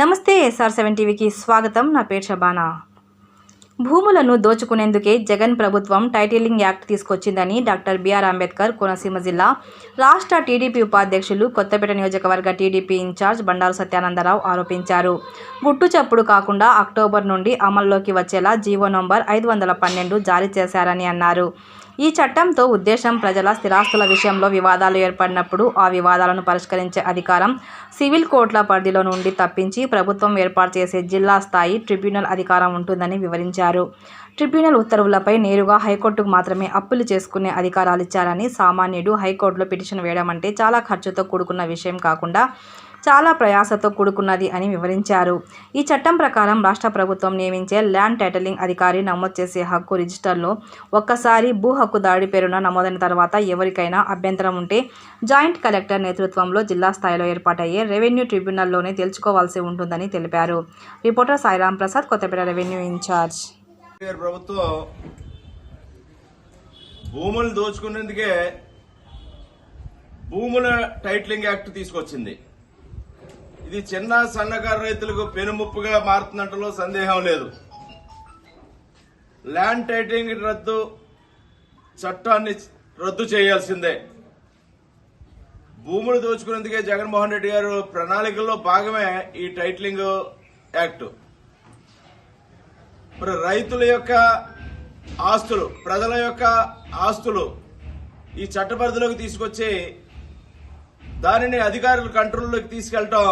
నమస్తే SR seven టీవీకి స్వాగతం. నా పేరు షబానా. భూములను దోచుకునేందుకే జగన్ ప్రభుత్వం టైటిలింగ్ యాక్ట్ తీసుకొచ్చిందని డాక్టర్ బిఆర్ అంబేద్కర్ కోనసీమ జిల్లా రాష్ట్ర టీడీపీ ఉపాధ్యక్షులు కొత్తపేట నియోజకవర్గ టీడీపీ ఇన్ఛార్జ్ బండారు సత్యానందరావు ఆరోపించారు. గుట్టు చప్పుడు కాకుండా అక్టోబర్ నుండి అమల్లోకి వచ్చేలా జీవో నంబర్ ఐదు వందల పన్నెండు జారీ చేశారని అన్నారు. ఈ చట్టంతో ఉద్దేశం ప్రజల స్థిరాస్తుల విషయంలో వివాదాలు ఏర్పడినప్పుడు ఆ వివాదాలను పరిష్కరించే అధికారం సివిల్ కోర్టుల పరిధిలో నుండి తప్పించి ప్రభుత్వం ఏర్పాటు చేసే జిల్లా స్థాయి ట్రిబ్యునల్ అధికారం ఉంటుందని వివరించారు. ట్రిబ్యునల్ ఉత్తర్వులపై నేరుగా హైకోర్టుకు మాత్రమే అప్పులు చేసుకునే అధికారాలు ఇచ్చారని సామాన్యుడు హైకోర్టులో పిటిషన్ వేయడం అంటే చాలా ఖర్చుతో కూడుకున్న విషయం కాకుండా చాలా ప్రయాసతో కూడుకున్నది అని వివరించారు. ఈ చట్టం ప్రకారం రాష్ట్ర ప్రభుత్వం నియమించే ల్యాండ్ టైటిలింగ్ అధికారి నమోదు చేసే హక్కు రిజిస్టర్లో ఒక్కసారి భూ దాడి పేరున నమోదైన తర్వాత ఎవరికైనా అభ్యంతరం ఉంటే జాయింట్ కలెక్టర్ నేతృత్వంలో జిల్లా స్థాయిలో ఏర్పాటయ్యే రెవెన్యూ ట్రిబ్యునల్లోనే తెలుసుకోవాల్సి ఉంటుందని తెలిపారు. Reporter Sairam Prasad Kothapeta revenue incharge. ప్రభుత్వం భూములు దోచుకునేందుకే భూముల టైటిలింగ్ యాక్ట్ తీసుకొచ్చింది. ఇది చిన్న సన్నకారు రైతులకు పెనుముప్పుగా మారుతున్నట్లో సందేహం లేదు. ల్యాండ్ టైటిలింగ్ రద్దు చట్టాన్ని రద్దు చేయాల్సిందే. భూములు దోచుకునేందుకే జగన్మోహన్ రెడ్డి గారు ప్రణాళికల్లో భాగమే ఈ టైటిలింగ్ యాక్ట్. మరి రైతుల యొక్క ఆస్తులు ప్రజల యొక్క ఆస్తులు ఈ చట్ట పరిధిలోకి తీసుకొచ్చి దానిని అధికారుల కంట్రోల్లోకి తీసుకెళ్ళటం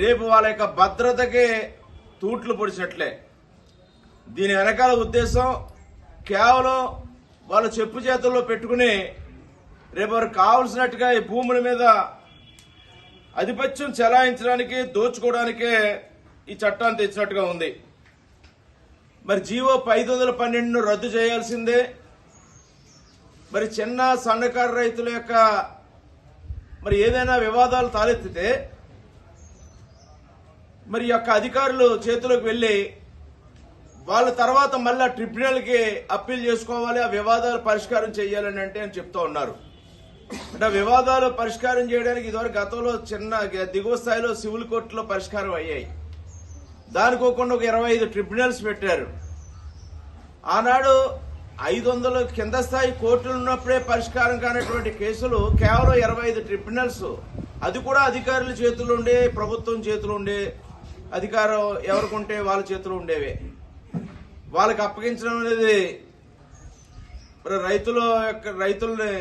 రేపు వాళ్ళ యొక్క భద్రతకి తూట్లు పొడిచినట్లే. దీని వెనకాల ఉద్దేశం కేవలం వాళ్ళ చెప్పు చేతుల్లో పెట్టుకుని రేపు వారికి కావలసినట్టుగా ఈ భూముల మీద ఆధిపత్యం చెలాయించడానికి దోచుకోవడానికే ఈ చట్టాన్ని తెచ్చినట్టుగా ఉంది. మరి జీవో ఐదు వందల పన్నెండును రద్దు చేయాల్సిందే. మరి చిన్న సన్నకారు రైతుల యొక్క మరి ఏదైనా వివాదాలు తలెత్తితే మరి యొక్క అధికారులు చేతిలోకి వెళ్ళి వాళ్ళ తర్వాత మళ్ళా ట్రిబ్యునల్కి అప్పీల్ చేసుకోవాలి ఆ వివాదాలు పరిష్కారం చేయాలని అంటే అని చెప్తా ఉన్నారు. అంటే ఆ వివాదాలు పరిష్కారం చేయడానికి ఇదివరకు గతంలో చిన్న దిగువ స్థాయిలో సివిల్ కోర్టులో పరిష్కారం అయ్యాయి. దానికోకుండా ఒక ఇరవై ఐదు ట్రిబ్యునల్స్ పెట్టారు. ఆనాడు ఐదు వందల కింద స్థాయి కోర్టులు ఉన్నప్పుడే పరిష్కారం కానటువంటి కేసులు కేవలం ఇరవై ఐదు ట్రిబ్యునల్స్. అది కూడా అధికారుల చేతులు ఉండే ప్రభుత్వం చేతులు ఉండే అధికారం ఎవరికుంటే వాళ్ళ చేతులు ఉండేవే. వాళ్ళకి అప్పగించడం అనేది రైతుల యొక్క రైతుల్ని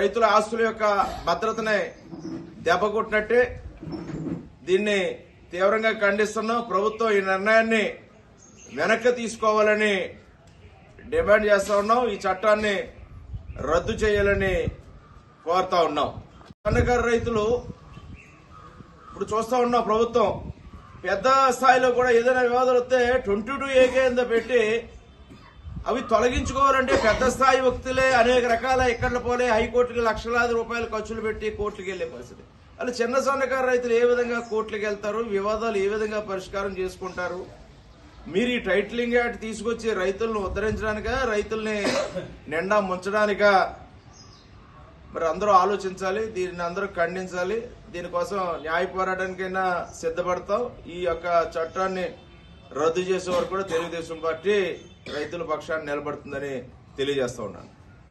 రైతుల ఆస్తుల యొక్క భద్రతనే దెబ్బ కొట్టినట్టే దీన్ని తీవ్రంగా ఖండిస్తున్నాం. ప్రభుత్వం ఈ నిర్ణయాన్ని వెనక్కి తీసుకోవాలని డిమాండ్ చేస్తా ఉన్నాం. ఈ చట్టాన్ని రద్దు చేయాలని కోరుతా ఉన్నాం. సన్నకారు రైతులు ఇప్పుడు చూస్తా ఉన్నాం ప్రభుత్వం పెద్ద స్థాయిలో కూడా ఏదైనా వివాదాలు వస్తే ట్వంటీ టూ ఏ కింద పెట్టి అవి తొలగించుకోవాలంటే పెద్ద స్థాయి వ్యక్తులే అనేక రకాల ఇక్కడ పోలే. హైకోర్టుకి లక్షలాది రూపాయలు ఖర్చులు పెట్టి కోర్టుకి వెళ్ళే పరిస్థితి. అలా చిన్న సన్నకారు రైతులు ఏ విధంగా కోర్టులకు వెళ్తారు? వివాదాలు ఏ విధంగా పరిష్కారం చేసుకుంటారు? మీరు ఈ టైటిలింగ్ యాక్ట్ తీసుకొచ్చి రైతులను ఉద్ధరించడానిక రైతుల్ని నిండా ముంచడానిక? మరి అందరూ ఆలోచించాలి దీన్ని అందరూ ఖండించాలి దీనికోసం న్యాయ పోరాటానికైనా సిద్ధపడతాం. ఈ యొక్క చట్టాన్ని రద్దు చేసే వరకు కూడా తెలుగుదేశం పార్టీ రైతుల పక్షాన్ని నిలబడుతుందని తెలియజేస్తా ఉన్నాను.